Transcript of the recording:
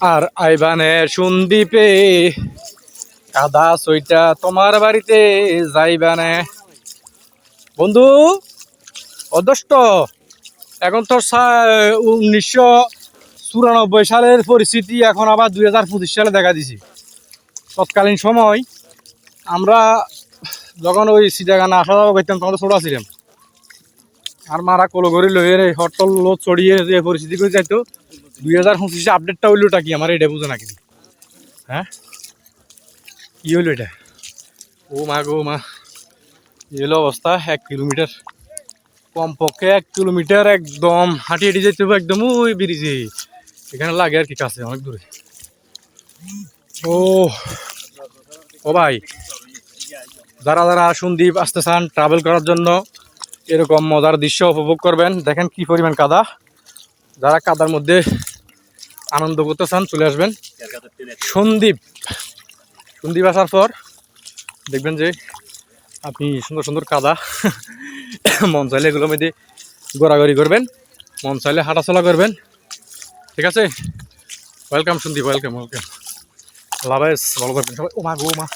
আর আইবানে সন্দীপে কাদা সইটা তোমার বাড়িতে যাইবানে বন্ধু, অদষ্ট, এখন তো উনিশশো চুরানব্বই সালের পরিস্থিতি এখন আবার দুই হাজার পঁচিশ সালে দেখা দিছি। তৎকালীন সময় আমরা যখন ওই সিটাগানা আসা যাওয়া করতাম তখন তো ছোট ছিলাম। আর মারা কলো করে লইয়ে রে হটল লোদ চড়িয়ে যে পরিস্থিতি করে যাইতো, দুই হাজার পঁচিশে আপডেটটা হইলোটা কি? আমার এটা বুঝে নাকি হ্যাঁ? কি হইল এটা? ও মা গো মা। এই হলো অবস্থা, এক কিলোমিটার। কমপক্ষে এক কিলোমিটার একদম। হাঁটি হাঁটি যেতে হবে একদম ওই ব্রিজে। এখানে লাগে আর কি কাছে, অনেক দূরে। ও ও ভাই, যারা যারা সন্দীপ আসতে চান ট্রাভেল করার জন্য এরকম মজার দৃশ্য উপভোগ করবেন। দেখেন কি পরিমাণ কাদা। যারা কাদার মধ্যে আনন্দ করতে চান, চলে আসবেন। সন্দীপ। সন্দীপ আসার পর দেখবেন যে আপনি সুন্দর সুন্দর কাদা মন চাইলে এগুলোর মধ্যে ঘোরাঘুরি করবেন, মন চাইলে হাঁটাচলা করবেন। ঠিক আছে? ওয়েলকাম সন্দীপ ওয়েলকাম ওয়েলকাম লাভাইস ভালো করবেন। সবাই ও মা গো মা।